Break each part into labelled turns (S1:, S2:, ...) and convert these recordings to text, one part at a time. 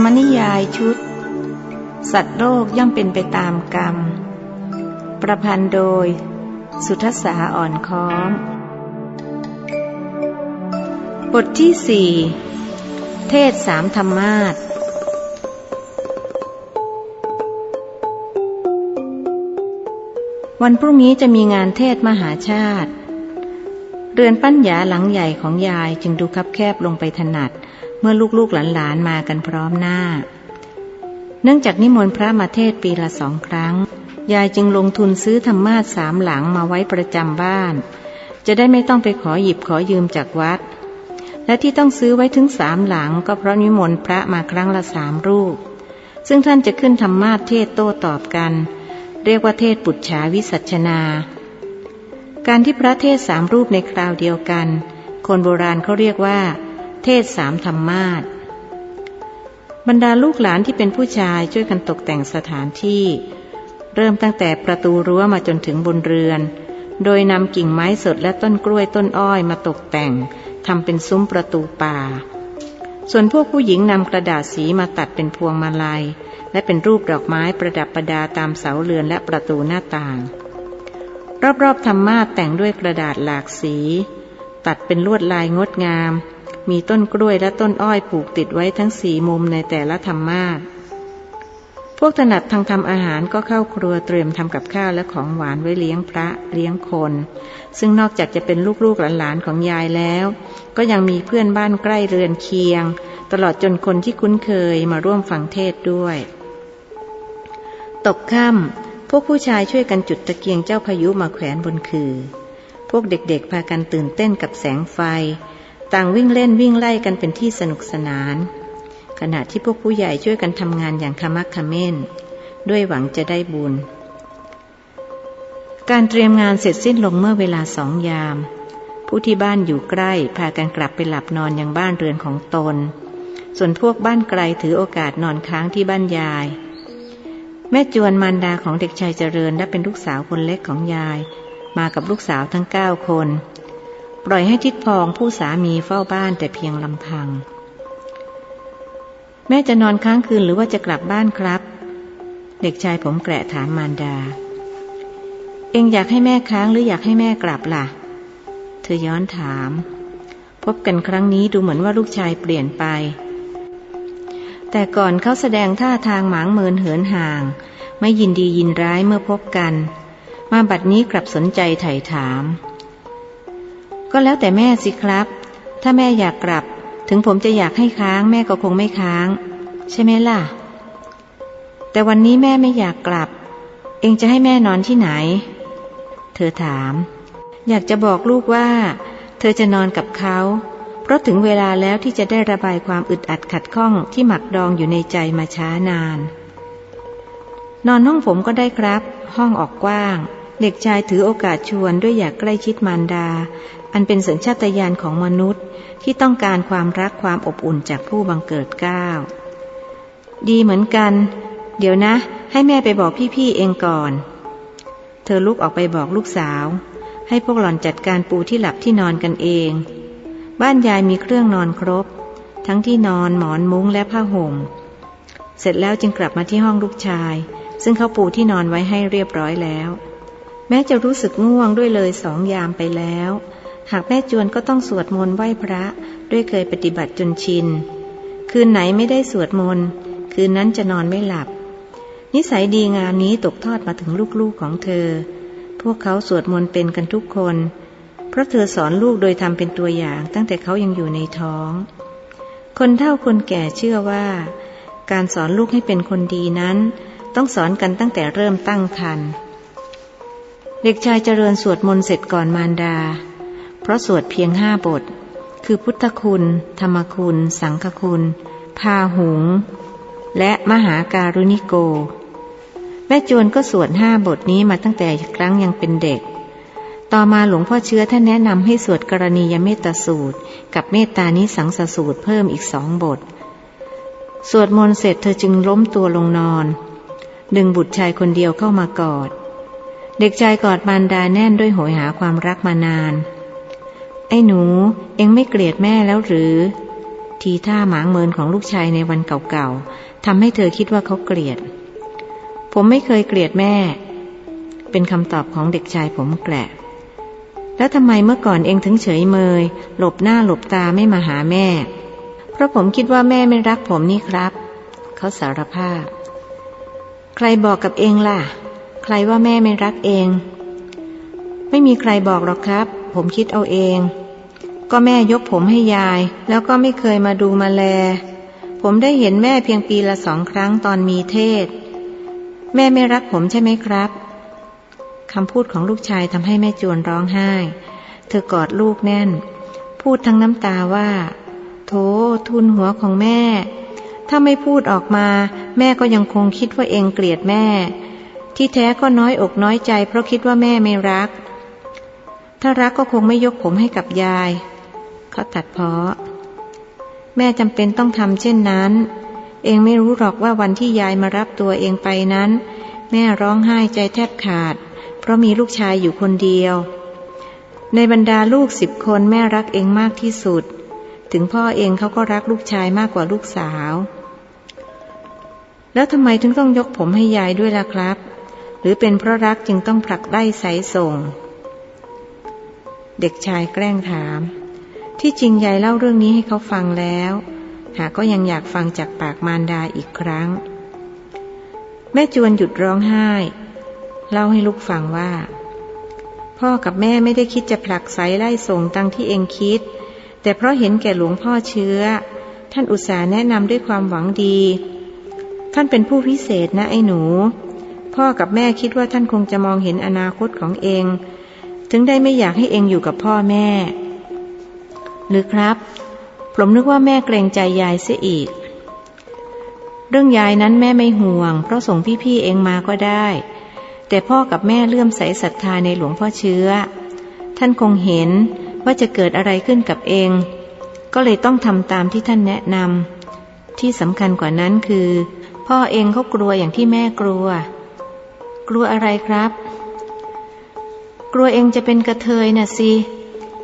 S1: รมนิยายชุด สัตว์โลกย่อมเป็นไปตามกรรม ประพันธ์โดย สุทธสาอ่อนค้อม บทที่สี่เทศสามธรรมาสวันพรุ่งนี้จะมีงานเทศมหาชาติ เรือนปั้นหยาหลังใหญ่ของยายจึงดูคับแคบลงไปถนัด เมื่อลูกๆหลานๆมากันพร้อมหน้า เนื่องจากนิมนต์พระมาเทศปีละสองครั้ง ยายจึงลงทุนซื้อธรรมาสสามหลังมาไว้ประจำบ้าน จะได้ไม่ต้องไปขอหยิบขอยืมจากวัด และที่ต้องซื้อไว้ถึงสามหลังก็เพราะนิมนต์พระมาครั้งละสามรูป ซึ่งท่านจะขึ้นธรรมาสเทศโต้ตอบกัน เรียกว่าเทศปุจฉาวิสัชนา การที่พระเทศสามรูปในคราวเดียวกัน คนโบราณเขาเรียกว่า เทศสามธรรมาสบรรดาลูกหลานที่เป็นผู้ชายช่วยกันตกแต่งสถานที่ เริ่มตั้งแต่ประตูรั้วมาจนถึงบนเรือน โดยนำกิ่งไม้สดและต้นกล้วยต้นอ้อยมาตกแต่งทำเป็นซุ้มประตูป่า ส่วนพวกผู้หญิงนำกระดาษสีมาตัดเป็นพวงมาลัย และเป็นรูปดอกไม้ประดับประดาตามเสาเรือนและประตูหน้าต่าง รอบๆธรรมาแต่งด้วยกระดาษหลากสี ตัดเป็นลวดลายงดงาม มีต้นกล้วยและต้นอ้อยผูกติดไว้ทั้งสี่มุมในแต่ละธรรมาพวกถนัดทางทำอาหารก็เข้าครัวเตรียมทำกับข้าวและของหวานไว้เลี้ยงพระเลี้ยงคน ซึ่งนอกจากจะเป็นลูกๆหลานๆของยายแล้ว ก็ยังมีเพื่อนบ้านใกล้เรือนเคียง ตลอดจนคนที่คุ้นเคยมาร่วมฟังเทศด้วย ตกค่ำ พวกผู้ชายช่วยกันจุดตะเกียงเจ้าพายุมาแขวนบนคือ พวกเด็กๆพากันตื่นเต้นกับแสงไฟ ต่างวิ่งเล่นวิ่งไล่กันเป็นที่สนุกสนาน ขณะที่พวกผู้ใหญ่ช่วยกันทำงานอย่างขมักขม้น ด้วยหวังจะได้บุญ การเตรียมงานเสร็จสิ้นลงเมื่อเวลาสองยาม ผู้ที่บ้านอยู่ใกล้พากันกลับไปหลับนอนยังบ้านเรือนของตน ส่วนพวกบ้านไกลถือโอกาสนอนค้างที่บ้านยาย แม่จวนมารดาของเด็กชายเจริญและเป็นลูกสาวคนเล็กของยาย มากับลูกสาวทั้งเก้าคน ปล่อยให้ทิดพองผู้สามีเฝ้าบ้านแต่เพียงลำพัง แม่จะนอนค้างคืนหรือว่าจะกลับบ้านครับ เด็กชายผมแกะถามมารดา เองอยากให้แม่ค้างหรืออยากให้แม่กลับล่ะ เธอย้อนถาม พบกันครั้งนี้ดูเหมือนว่าลูกชายเปลี่ยนไป แต่ก่อนเขาแสดงท่าทางหมางเมินเหินห่าง ไม่ยินดียินร้ายเมื่อพบกัน มาบัดนี้กลับสนใจไถ่ถาม ก็แล้วแต่แม่สิครับ ถ้าแม่อยากกลับ ถึงผมจะอยากให้ค้างแม่ก็คงไม่ค้าง ใช่ไหมล่ะ แต่วันนี้แม่ไม่อยากกลับ เองจะให้แม่นอนที่ไหน เธอถาม อยากจะบอกลูกว่า เธอจะนอนกับเขา ราะถึงเวลาแล้วที่จะได้ระบายความอึดอัดขัดข้องที่หมักดองอยู่ในใจมาช้านาน นอนห้องผมก็ได้ครับ ห้องออกกว้าง เด็กชายถือโอกาสชวนด้วยอยากใกล้ชิดมารดา อันเป็นสัญชาตญาณของมนุษย์ที่ต้องการความรักความอบอุ่นจากผู้บังเกิดก้าวดีเหมือนกัน เดี๋ยวนะ ให้แม่ไปบอกพี่ๆเองก่อน เธอลุกออกไปบอกลูกสาว ให้พวกหล่อนจัดการปูที่หลับที่นอนกันเอง บ้านยายมีเครื่องนอนครบ ทั้งที่นอนหมอนมุ้งและผ้าห่ม เสร็จแล้วจึงกลับมาที่ห้องลูกชาย ซึ่งเขาปูที่นอนไว้ให้เรียบร้อยแล้ว แม้จะรู้สึกง่วงด้วยเลยสองยามไปแล้ว หากแม่จวนก็ต้องสวดมนต์ไหว้พระ ด้วยเคยปฏิบัติจนชิน คืนไหนไม่ได้สวดมนต์คืนนั้นจะนอนไม่หลับ นิสัยดีงามนี้ตกทอดมาถึงลูกๆของเธอ พวกเขาสวดมนต์เป็นกันทุกคน เพราะเธอสอนลูกโดยทำเป็นตัวอย่างตั้งแต่เขายังอยู่ในท้อง คนเฒ่าคนแก่เชื่อว่า การสอนลูกให้เป็นคนดีนั้น ต้องสอนกันตั้งแต่เริ่มตั้งครรภ์เด็กชายเจริญสวดมนต์เสร็จก่อนมารดา เพราะสวดเพียงห้าบท คือพุทธคุณ ธรรมคุณ สังฆคุณ พาหุง และมหาการุณิโก แม่จวนก็สวดห้าบทนี้มาตั้งแต่ครั้งยังเป็นเด็ก ต่อมาหลวงพ่อเชื้อท่านแนะนำให้สวดกรณียเมตตาสูตร กับเมตตานิสังสสูตรเพิ่มอีกสองบท สวดมนต์เสร็จเธอจึงล้มตัวลงนอน ดึงบุตรชายคนเดียวเข้ามากอด เด็กชายกอดมารดาแน่นด้วยโหยหาความรักมานาน ไอ้หนู เอ็งไม่เกลียดแม่แล้วหรือ ทีท่าหมางเมินของลูกชายในวันเก่าๆทำให้เธอคิดว่าเขาเกลียด ผมไม่เคยเกลียดแม่ เป็นคำตอบของเด็กชายผมแกละ แล้วทำไมเมื่อก่อนเองถึงเฉยเมย หลบหน้าหลบตาไม่มาหาแม่ เพราะผมคิดว่าแม่ไม่รักผมนี่ครับ เขาสารภาพ ใครบอกกับเองล่ะ ใครว่าแม่ไม่รักเอง ไม่มีใครบอกหรอกครับ ผมคิดเอาเอง ก็แม่ยกผมให้ยาย แล้วก็ไม่เคยมาดูมาแล ผมได้เห็นแม่เพียงปีละสองครั้งตอนมีเทศ แม่ไม่รักผมใช่ไหมครับ คำพูดของลูกชายทำให้แม่จวนร้องไห้ เธอกอดลูกแน่น พูดทั้งน้ำตาว่า โถทุนหัวของแม่ ถ้าไม่พูดออกมา แม่ก็ยังคงคิดว่าเองเกลียดแม่ ที่แท้ก็น้อยอกน้อยใจเพราะคิดว่าแม่ไม่รัก ถ้ารักก็คงไม่ยกผมให้กับยาย เขาตัดเพาะ แม่จำเป็นต้องทำเช่นนั้น เองไม่รู้หรอกว่าวันที่ยายมารับตัวเองไปนั้น แม่ร้องไห้ใจแทบขาด เพราะมีลูกชายอยู่คนเดียว ในบรรดาลูกสิบคนแม่รักเองมากที่สุด ถึงพ่อเองเขาก็รักลูกชายมากกว่าลูกสาว แล้วทำไมถึงต้องยกผมให้ยายด้วยล่ะครับ หรือเป็นเพราะรักจึงต้องผลักไล่สายส่ง เด็กชายแกล้งถาม ที่จริงยายเล่าเรื่องนี้ให้เขาฟังแล้ว หากก็ยังอยากฟังจากปากมารดาอีกครั้ง แม่จวนหยุดร้องไห้ เล่าให้ลูกฟังว่า พ่อกับแม่ไม่ได้คิดจะผลักไสไล่ส่งตังที่เองคิด แต่เพราะเห็นแก่หลวงพ่อเชื้อ ท่านอุตส่าห์แนะนำด้วยความหวังดี ท่านเป็นผู้พิเศษนะไอ้หนู พ่อกับแม่คิดว่าท่านคงจะมองเห็นอนาคตของเอง ถึงได้ไม่อยากให้เองอยู่กับพ่อแม่ หรือครับ ผมนึกว่าแม่เกรงใจยายเสียอีกเรื่องยายนั้นแม่ไม่ห่วง เพราะส่งพี่ๆเองมาก็ได้ แต่พ่อกับแม่เลื่อมใสศรัทธาในหลวงพ่อเชื้อ ท่านคงเห็นว่าจะเกิดอะไรขึ้นกับเอง ก็เลยต้องทำตามที่ท่านแนะนำที่สำคัญกว่านั้นคือ พ่อเองเขากลัวอย่างที่แม่กลัว กลัวอะไรครับ กลัวเองจะเป็นกระเทยน่ะสิ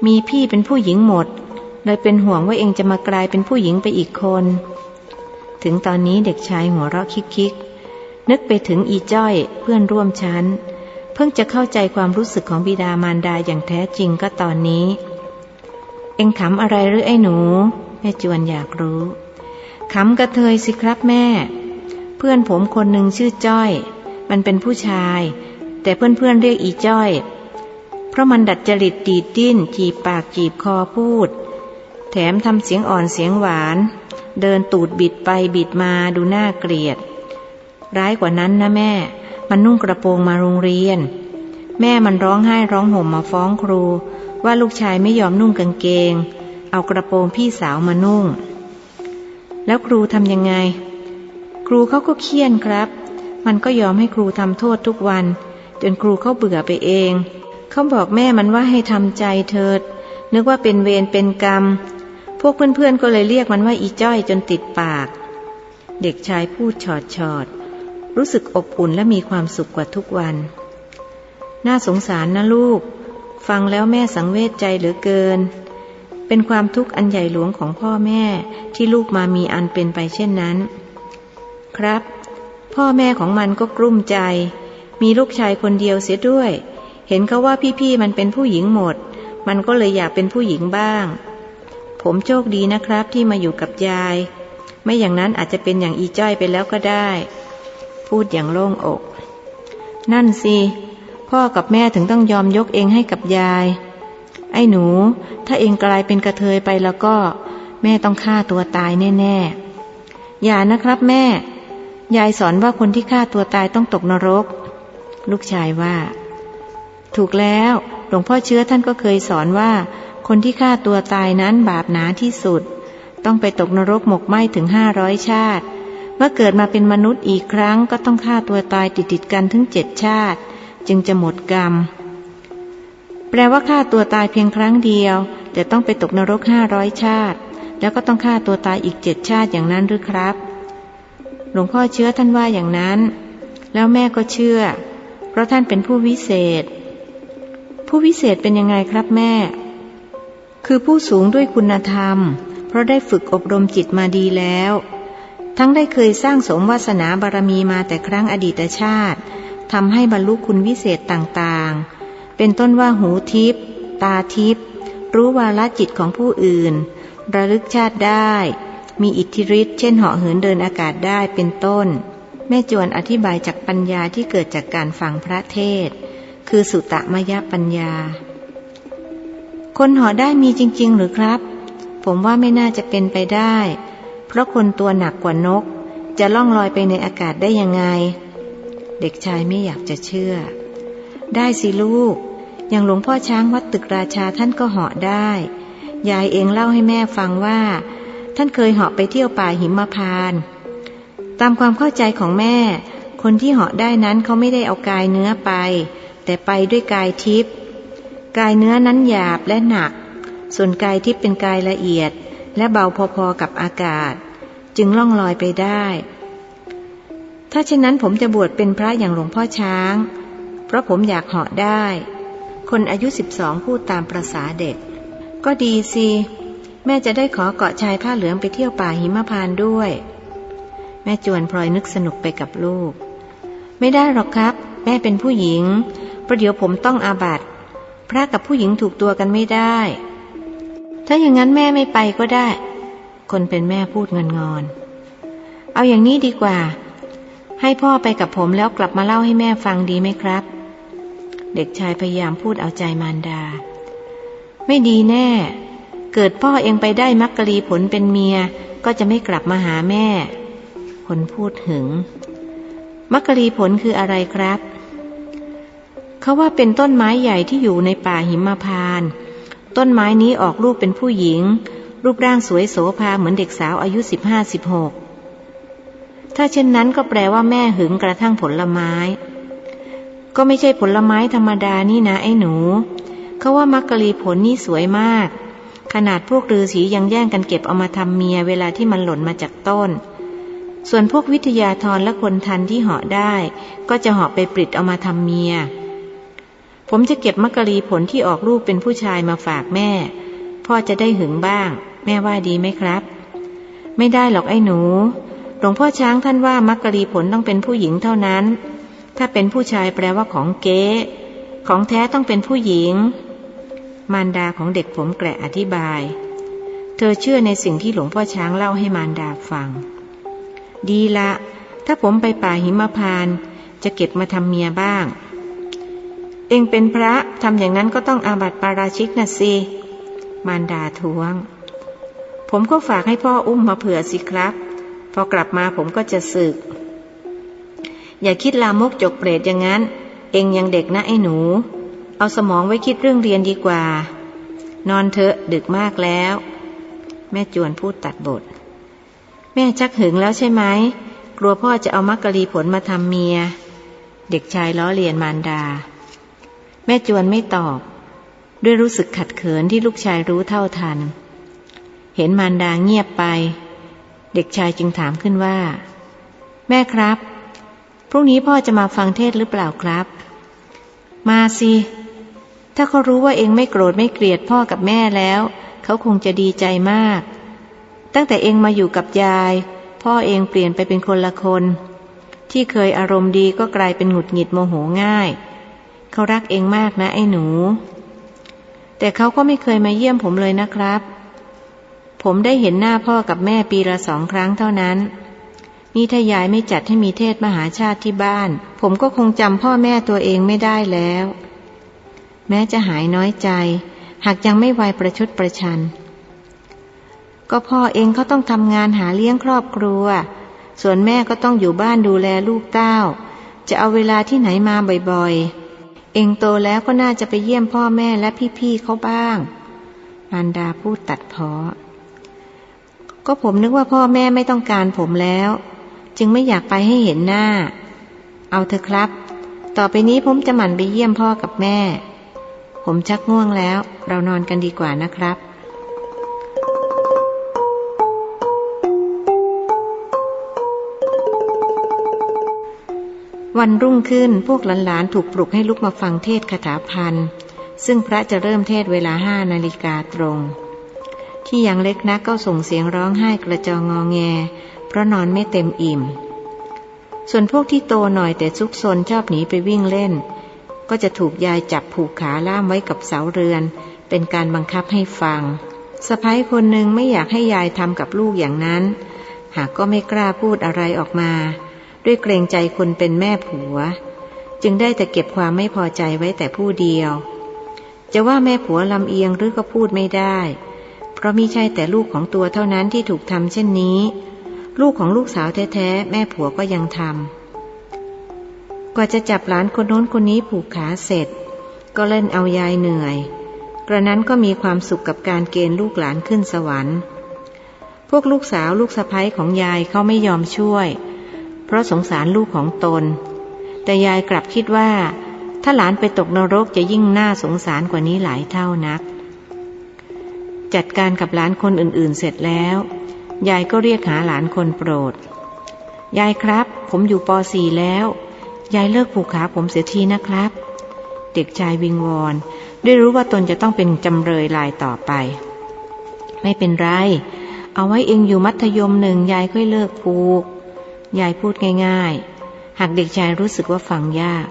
S1: มีพี่เป็นผู้หญิงหมด เลยเป็นห่วงว่าเองจะมากลายเป็นผู้หญิงไปอีกคน ถึงตอนนี้เด็กชายหัวเราะคิก นึกไปถึงอีจ้อยเพื่อนร่วมชั้น เพิ่งจะเข้าใจความรู้สึกของบิดามารดาอย่างแท้จริงก็ตอนนี้ เอ็งขำอะไรหรือไอ้หนู แม่จวนอยากรู้ขำกระเทยสิครับแม่ เพื่อนผมคนหนึ่งชื่อจ้อย มันเป็นผู้ชาย แต่เพื่อนๆเเรียกอีจ้อย เพราะมันดัดจริตดีดดิ้นจีบปากจีบคอพูด แถมทำเสียงอ่อนเสียงหวาน เดินตูดบิดไปบิดมาดูน่าเกลียด ร้ายกว่านั้นนะแม่ มันนุ่งกระโปรงมาโรงเรียน แม่มันร้องไห้ร้องห่มมาฟ้องครู ว่าลูกชายไม่ยอมนุ่งกางเกง เอากระโปรงพี่สาวมานุ่ง แล้วครูทำยังไง ครูเขาก็เคี่ยนครับ มันก็ยอมให้ครูทำโทษทุกวัน จนครูเขาเบื่อไปเอง เขาบอกแม่มันว่าให้ทำใจเถิด นึกว่าเป็นเวรเป็นกรรม พวกเพื่อนๆก็เลยเรียกมันว่าอีจ้อยจนติดปาก เด็กชายพูดชอดชอด รู้สึกอบอุ่นและมีความสุขกว่าทุกวัน น่าสงสารนะลูก ฟังแล้วแม่สังเวชใจเหลือเกิน เป็นความทุกข์อันใหญ่หลวงของพ่อแม่ที่ลูกมามีอันเป็นไปเช่นนั้น ครับ พ่อแม่ของมันก็กลุ้มใจ มีลูกชายคนเดียวเสียด้วย เห็นเขาว่าพี่ๆมันเป็นผู้หญิงหมด มันก็เลยอยากเป็นผู้หญิงบ้าง ผมโชคดีนะครับที่มาอยู่กับยาย ไม่อย่างนั้นอาจจะเป็นอย่างอีจ้อยไปแล้วก็ได้ พูดอย่างโล่งอก นั่นสิ พ่อกับแม่ถึงต้องยอมยกเองให้กับยาย ไอ้หนู ถ้าเองกลายเป็นกระเทยไปแล้วก็ แม่ต้องฆ่าตัวตายแน่ๆ อย่านะครับแม่ ยายสอนว่าคนที่ฆ่าตัวตายต้องตกนรก ลูกชายว่า ถูกแล้ว หลวงพ่อเชื้อท่านก็เคยสอนว่า คนที่ฆ่าตัวตายนั้นบาปหนาที่สุด ต้องไปตกนรกหมกไหมถึงห้าร้อยชาติ เมื่อเกิดมาเป็นมนุษย์อีกครั้งก็ต้องฆ่าตัวตายติดติดกันถึงเจ็ดชาติ จึงจะหมดกรรม แปลว่าฆ่าตัวตายเพียงครั้งเดียว แต่ต้องไปตกนรกห้าร้อยชาติ แล้วก็ต้องฆ่าตัวตายอีกเจ็ดชาติอย่างนั้นหรือครับ หลวงพ่อเชื่อท่านว่าอย่างนั้น แล้วแม่ก็เชื่อ เพราะท่านเป็นผู้วิเศษ ผู้วิเศษเป็นยังไงครับแม่ คือผู้สูงด้วยคุณธรรม เพราะได้ฝึกอบรมจิตมาดีแล้ว ทั้งได้เคยสร้างสมวาสนาบารมีมาแต่ครั้งอดีตชาติทำให้บรรลุคุณวิเศษต่างๆ เป็นต้นว่าหูทิพตาทิพรู้วาลจิตของผู้อื่น ระลึกชาติได้ มีอิทธิฤทธิ์เช่นเหาะเหินเดินอากาศได้เป็นต้น แม่จวนอธิบายจากปัญญาที่เกิดจากการฟังพระเทศ คือสุตมยปัญญา คนเหาะได้มีจริงๆหรือครับ ผมว่าไม่น่าจะเป็นไปได้ เพราะคนตัวหนักกว่านก จะล่องลอยไปในอากาศได้ยังไง เด็กชายไม่อยากจะเชื่อ ได้สิลูก อย่างหลวงพ่อช้างวัดตึกราชาท่านก็เหาะได้ ยายเองเล่าให้แม่ฟังว่า ท่านเคยเหาะไปเที่ยวป่าหิมพานต์ตามความเข้าใจของแม่ คนที่เหาะได้นั้นเขาไม่ได้เอากายเนื้อไป แต่ไปด้วยกายทิพย์กายเนื้อนั้นหยาบและหนัก ส่วนกายทิพย์เป็นกายละเอียด และเบาพอๆกับอากาศ จึงล่องลอยไปได้ ถ้าเช่นนั้นผมจะบวชเป็นพระอย่างหลวงพ่อช้าง เพราะผมอยากเหาะได้ คนอายุสิบสองพูดตามประษาเด็ก ก็ดีสิแม่จะได้ขอเกาะชายผ้าเหลืองไปเที่ยวป่าหิมพานด้วย แม่จวนพลอยนึกสนุกไปกับลูก ไม่ได้หรอกครับ แม่เป็นผู้หญิงประเดี๋ยวผมต้องอาบัติพระกับผู้หญิงถูกตัวกันไม่ได้ ถ้าอย่างนั้นแม่ไม่ไปก็ได้ คนเป็นแม่พูดเงินงอน เอาอย่างนี้ดีกว่า ให้พ่อไปกับผมแล้วกลับมาเล่าให้แม่ฟังดีไหมครับ เด็กชายพยายามพูดเอาใจมารดา ไม่ดีแน่ เกิดพ่อเองไปได้มักกะลีผลเป็นเมีย ก็จะไม่กลับมาหาแม่ คนพูดหึง มักกะลีผลคืออะไรครับ เขาว่าเป็นต้นไม้ใหญ่ที่อยู่ในป่าหิมพานต์ ต้นไม้นี้ออกรูปเป็นผู้หญิง รูปร่างสวยโสภาเหมือนเด็กสาวอายุสิบห้าสิบหกถ้าเช่นนั้นก็แปลว่าแม่หึงกระทั่งผลไม้ ก็ไม่ใช่ผลไม้ธรรมดานี่นะไอ้หนู เขาว่ามักกะลีผลนี่สวยมาก ขนาดพวกฤาษียังแย่งกันเก็บเอามาทำเมียเวลาที่มันหล่นมาจากต้น ส่วนพวกวิทยาธรและคนทันที่เหาะได้ ก็จะเหาะไปปลิดเอามาทำเมีย ผมจะเก็บมักะลีผลที่ออกลูกเป็นผู้ชายมาฝากแม่ พ่อจะได้หึงบ้าง แม่ว่าดีไหมครับ ไม่ได้หรอกไอ้หนู หลวงพ่อช้างท่านว่ามักกะลีผลต้องเป็นผู้หญิงเท่านั้น ถ้าเป็นผู้ชายแปลว่าของเก๊ของแท้ต้องเป็นผู้หญิง มารดาของเด็กผมแกละอธิบาย เธอเชื่อในสิ่งที่หลวงพ่อช้างเล่าให้มารดาฟัง ดีละ ถ้าผมไปป่าหิมพาน จะเก็บมาทำเมียบ้าง เองเป็นพระทำอย่างนั้นก็ต้องอาบัติปาราชิกนะสิมารดาทวง ผมก็ฝากให้พ่ออุ้มมาเผื่อสิครับ พอกลับมาผมก็จะสึก อย่าคิดลามกจกเปรตอย่างนั้น เองยังเด็กนะไอ้หนู เอาสมองไว้คิดเรื่องเรียนดีกว่า นอนเถอะดึกมากแล้ว แม่จวนพูดตัดบท แม่ชักหึงแล้วใช่ไหมกลัวพ่อจะเอามักกะลีผลมาทำเมีย เด็กชายล้อเลียนมารดา แม่จวนไม่ตอบ ด้วยรู้สึกขัดเขินที่ลูกชายรู้เท่าทัน เห็นมารดาเงียบไป เด็กชายจึงถามขึ้นว่า แม่ครับ พรุ่งนี้พ่อจะมาฟังเทศหรือเปล่าครับ มาสิ ถ้าเขารู้ว่าเองไม่โกรธไม่เกลียดพ่อกับแม่แล้ว เขาคงจะดีใจมาก ตั้งแต่เองมาอยู่กับยาย พ่อเองเปลี่ยนไปเป็นคนละคน ที่เคยอารมณ์ดีก็กลายเป็นหงุดหงิดโมโหง่าย เขารักเองมากนะไอ้หนู แต่เขาก็ไม่เคยมาเยี่ยมผมเลยนะครับ ผมได้เห็นหน้าพ่อกับแม่ปีละสองครั้งเท่านั้น นี่ถ้ายายไม่จัดให้มีเทศมหาชาติที่บ้าน ผมก็คงจำพ่อแม่ตัวเองไม่ได้แล้ว แม้จะหายน้อยใจ หากยังไม่ไวประชดประชัน ก็พ่อเองเขาต้องทำงานหาเลี้ยงครอบครัว ส่วนแม่ก็ต้องอยู่บ้านดูแลลูกเต้า จะเอาเวลาที่ไหนมาบ่อยๆ เองโตแล้วก็น่าจะไปเยี่ยมพ่อแม่และพี่ๆเขาบ้าง มารดาพูดตัดเพอก็ผมนึกว่าพ่อแม่ไม่ต้องการผมแล้ว จึงไม่อยากไปให้เห็นหน้า เอาเถอะครับ ต่อไปนี้ผมจะหมั่นไปเยี่ยมพ่อกับแม่ ผมชักง่วงแล้ว เรานอนกันดีกว่านะครับ วันรุ่งขึ้นพวกหลานๆถูกปลุกให้ลุกมาฟังเทศคาถาพันธ์ซึ่งพระจะเริ่มเทศเวลาห้านาฬิกาตรง ที่ยังเล็กนักก็ส่งเสียงร้องไห้กระจองงอแง เพราะนอนไม่เต็มอิ่ม ส่วนพวกที่โตหน่อยแต่ซุกซนชอบหนีไปวิ่งเล่น ก็จะถูกยายจับผูกขาล่ามไว้กับเสาเรือน เป็นการบังคับให้ฟังสะพ้ายคนหนึ่งไม่อยากให้ยายทำกับลูกอย่างนั้น หากก็ไม่กล้าพูดอะไรออกมา ด้วยเกรงใจคนเป็นแม่ผัว จึงได้แต่เก็บความไม่พอใจไว้แต่ผู้เดียว จะว่าแม่ผัวลำเอียงหรือก็พูดไม่ได้ เพราะมิใช่แต่ลูกของตัวเท่านั้นที่ถูกทำเช่นนี้ ลูกของลูกสาวแท้ๆแม่ผัวก็ยังทำกว่าจะจับหลานคนโน้นคนนี้ผูกขาเสร็จ ก็เล่นเอายายเหนื่อย กระนั้นก็มีความสุขกับการเกณฑ์ลูกหลานขึ้นสวรรค์พวกลูกสาวลูกสะพ้ยของยายเขาไม่ยอมช่วย เพราะสงสารลูกของตน แต่ยายกลับคิดว่า ถ้าหลานไปตกนรกจะยิ่งน่าสงสารกว่านี้หลายเท่านัก จัดการกับหลานคนอื่นๆเสร็จแล้ว ยายก็เรียกหาหลานคนโปรด ยายครับ ผมอยู่ป .4 แล้ว ยายเลิกผูกขาผมเสียทีนะครับ เด็กชายวิงวอนได้รู้ว่าตนจะต้องเป็นจำเลยลายต่อไป ไม่เป็นไร เอาไว้เองอยู่มัธยมหนึ่งยายค่อยเลิกผูก ยายพูดง่ายๆ หากเด็กชายรู้สึกว่าฟังยาก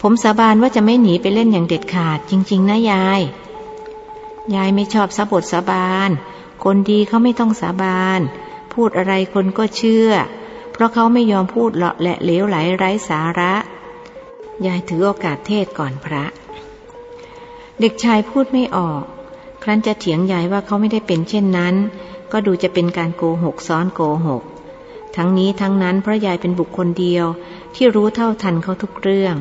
S1: ผมสาบานว่าจะไม่หนีไปเล่นอย่างเด็ดขาด จริง ๆ นะยาย ยายไม่ชอบสาบทสาบาน คนดีเขาไม่ต้องสาบาน พูดอะไรคนก็เชื่อ เพราะเขาไม่ยอมพูดเลาะและเลวไหลไร้สาระ ยายถือโอกาสเทศก่อนพระ เด็กชายพูดไม่ออก ครั้นจะเถียงยายว่าเขาไม่ได้เป็นเช่นนั้น ก็ดูจะเป็นการโกหกซ้อนโกหก ทั้งนี้ทั้งนั้นพระยายเป็นบุคคลเดียวที่รู้เท่าทันเขาทุกเรื่อง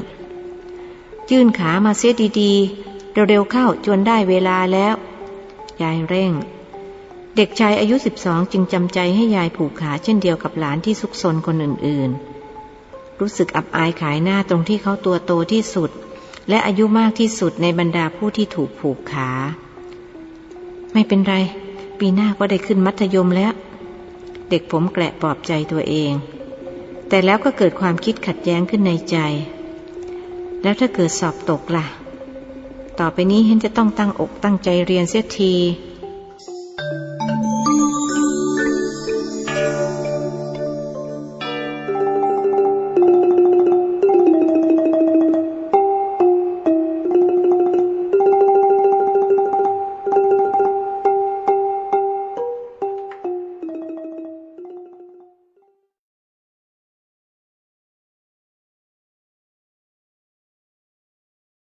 S1: ยื่นขามาเสียดีๆ เร็วๆเข้าจนได้เวลาแล้ว ยายเร่ง เด็กชายอายุสิบสองจึงจำใจให้ยายผูกขาเช่นเดียวกับหลานที่ซุกซนคนอื่นๆ รู้สึกอับอายขายหน้าตรงที่เขาตัวโตที่สุด และอายุมากที่สุดในบรรดาผู้ที่ถูกผูกขา ไม่เป็นไร ปีหน้าก็ได้ขึ้นมัธยมแล้ว เด็กผมแกละปลอบใจตัวเอง แต่แล้วก็เกิดความคิดขัดแย้งขึ้นในใจ แล้วถ้าเกิดสอบตกละ่ะ ต่อไปนี้เห็นจะต้องตั้งอกตั้งใจเรียนเสียที